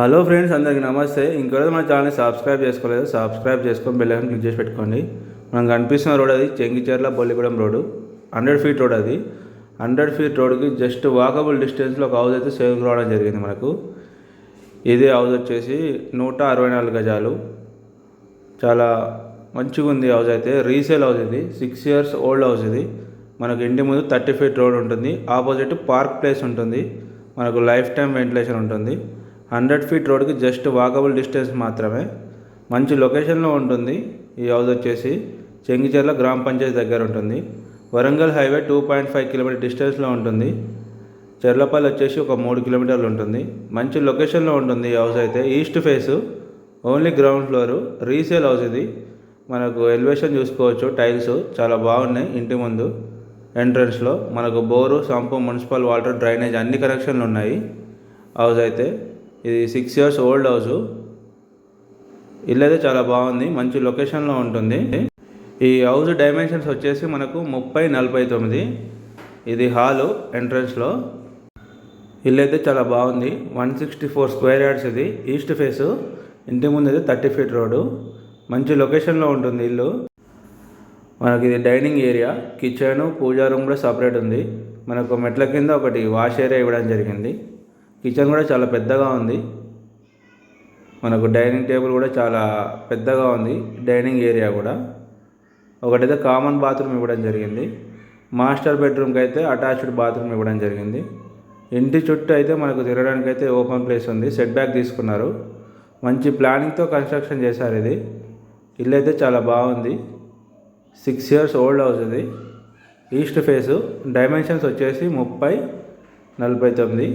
Hello friends అందరికీ నమస్తే. ఇంకోరోజు మన ఛానల్ని సబ్స్క్రైబ్ చేసుకోలేదు. సబ్స్క్రైబ్ చేసుకొని బెల్ ఐకాన్ క్లిక్ చేసి పెట్టుకోండి. మనం కనిపిస్తున్న రోడ్ అది Chengicherla Bolligudem road hundred feet road అది. హండ్రెడ్ ఫీట్ రోడ్కి జస్ట్ వాకబుల్ డిస్టెన్స్లో ఒక హౌస్ అయితే సేవ్ రావడం జరిగింది మనకు. ఇది హౌస్ వచ్చేసి నూట అరవై నాలుగు గజాలు. చాలా మంచిగా ఉంది హౌస్ అయితే. రీసేల్ హౌస్ ఇది. సిక్స్ ఇయర్స్ ఓల్డ్ హౌస్ ఇది. మనకు ఇంటి ముందు థర్టీ ఫీట్ రోడ్ ఉంటుంది. ఆపోజిట్ పార్క్ ప్లేస్ ఉంటుంది. మనకు లైఫ్ టైం వెంటిలేషన్ ఉంటుంది. హండ్రెడ్ ఫీట్ రోడ్కి జస్ట్ వాకబుల్ డిస్టెన్స్ మాత్రమే. మంచి లొకేషన్లో ఉంటుంది. ఈ హౌస్ వచ్చేసి చెంగిచెర్ల గ్రామ పంచాయతీ దగ్గర ఉంటుంది. Warangal highway two point five kilometre డిస్టెన్స్లో ఉంటుంది. చెర్లపల్లి వచ్చేసి ఒక మూడు కిలోమీటర్లు ఉంటుంది. మంచి లొకేషన్లో ఉంటుంది ఈ హౌస్ అయితే. East face only ground floor resale house ఇది. మనకు ఎలివేషన్ చూసుకోవచ్చు టైల్స్ చాలా బాగున్నాయి ఇంటి ముందు. ఎంట్రన్స్లో మనకు bore sump municipal water drainage అన్ని కనెక్షన్లు ఉన్నాయి. హౌస్ అయితే ఇది సిక్స్ ఇయర్స్ ఓల్డ్ హౌస్ ఇల్లు అయితే చాలా బాగుంది మంచి లొకేషన్లో ఉంటుంది. ఈ హౌస్ డైమెన్షన్స్ వచ్చేసి మనకు ముప్పై నలభై తొమ్మిది. ఇది హాలు ఎంట్రన్స్లో ఇల్లు అయితే చాలా బాగుంది one sixty four square yards ఇది ఈస్ట్ ఫేసు ఇంటి ముందు అయితే థర్టీ ఫీట్ రోడ్డు మంచి లొకేషన్లో ఉంటుంది ఇల్లు. మనకి ఇది dining area kitchen puja room కూడా సపరేట్ ఉంది. మనకు మెట్ల కింద ఒకటి వాష్ ఏరియా ఇవ్వడం జరిగింది. కిచెన్ కూడా చాలా పెద్దగా ఉంది. మనకు డైనింగ్ టేబుల్ కూడా చాలా పెద్దగా ఉంది. డైనింగ్ ఏరియా కూడా. ఒకటైతే కామన్ బాత్రూమ్ ఇవ్వడం జరిగింది. మాస్టర్ బెడ్రూమ్కి అయితే అటాచ్డ్ బాత్రూమ్ ఇవ్వడం జరిగింది. ఇంటి చుట్టూ అయితే మనకు తిరగడానికి అయితే ఓపెన్ ప్లేస్ ఉంది. సెట్ బ్యాక్ తీసుకున్నారు. మంచి ప్లానింగ్తో కన్స్ట్రక్షన్ చేశారు ఇది. ఇల్లు అయితే చాలా బాగుంది. సిక్స్ ఇయర్స్ ఓల్డ్ హౌస్ ఇది. East face. డైమెన్షన్స్ వచ్చేసి ముప్పై నలభై తొమ్మిది.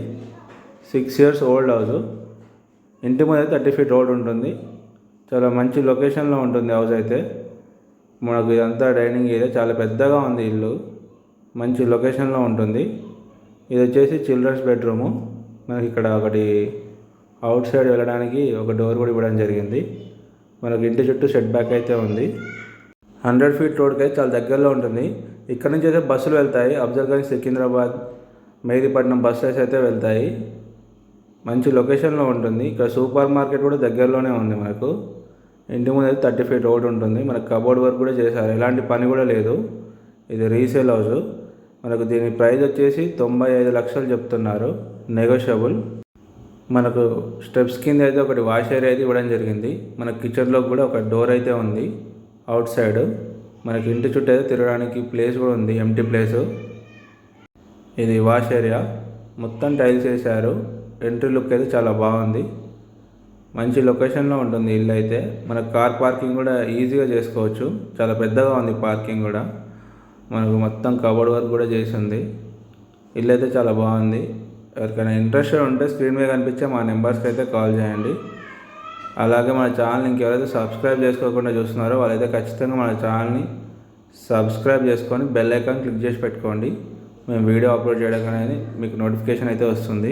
Six years old house. ఇంటి ముందు థర్టీ ఫీట్ రోడ్ ఉంటుంది. చాలా మంచి లొకేషన్లో ఉంటుంది హౌస్ అయితే. మనకు ఇదంతా డైనింగ్ ఏరియా. చాలా పెద్దగా ఉంది ఇల్లు. మంచి లొకేషన్లో ఉంటుంది. ఇది వచ్చేసి చిల్డ్రన్స్ బెడ్రూము మనకి ఇక్కడ ఒకటి అవుట్ సైడ్ వెళ్ళడానికి ఒక డోర్ కూడా ఇవ్వడం జరిగింది. మనకు ఇంటి చుట్టూ సెట్ బ్యాక్ అయితే ఉంది. హండ్రెడ్ ఫీట్ రోడ్కి అయితే చాలా దగ్గరలో ఉంటుంది. ఇక్కడ నుంచి అయితే బస్సులు వెళ్తాయి. అఫ్జల్గంజ్ సికింద్రాబాద్ మెహదీపట్నం బస్సెస్ అయితే వెళ్తాయి. మంచి లొకేషన్లో ఉంటుంది. ఇక్కడ సూపర్ మార్కెట్ కూడా దగ్గరలోనే ఉంది మనకు ఇంటి ముందు అయితే థర్టీ ఫీట్ రోడ్ ఉంటుంది. మనకు కబోర్డ్ వర్క్ కూడా చేశారు. ఎలాంటి పని కూడా లేదు. ఇది రీసేల్ హౌస్. మనకు దీని ప్రైస్ వచ్చేసి తొంభై ఐదు లక్షలు చెప్తున్నారు. నెగోషియబుల్. మనకు స్టెప్స్ కింద అయితే ఒకటి వాష్ ఏరియా అయితే ఇవ్వడం జరిగింది. మన కిచెన్లో కూడా ఒక డోర్ అయితే ఉంది. Outside. మనకి ఇంటి చుట్టూ అయితే తిరగడానికి ప్లేస్ కూడా ఉంది. Empty place. ఇది వాష్ ఏరియా. మొత్తం టైల్స్ వేసారు ఎంట్రీ లుక్ అయితే చాలా బాగుంది. మంచి లొకేషన్లో ఉంటుంది ఇల్లు అయితే. మన కార్ పార్కింగ్ కూడా ఈజీగా చేసుకోవచ్చు. చాలా పెద్దగా ఉంది పార్కింగ్ కూడా. మనకు మొత్తం కబోర్డ్ వర్క్ కూడా చేసింది. ఇల్లు అయితే చాలా బాగుంది. ఎవరికైనా ఇంట్రెస్టెడ్ ఉంటే స్క్రీన్ మీద కనిపించే మా నెంబర్స్కి అయితే కాల్ చేయండి. అలాగే మన ఛానల్ ఇంకెవరైతే సబ్స్క్రైబ్ చేసుకోకుండా చూస్తున్నారో వాళ్ళైతే ఖచ్చితంగా మన ఛానల్ని సబ్స్క్రైబ్ చేసుకొని బెల్ ఐకాన్ క్లిక్ చేసి పెట్టుకోండి. మేము వీడియో అప్లోడ్ చేయడం అనేది మీకు నోటిఫికేషన్ అయితే వస్తుంది.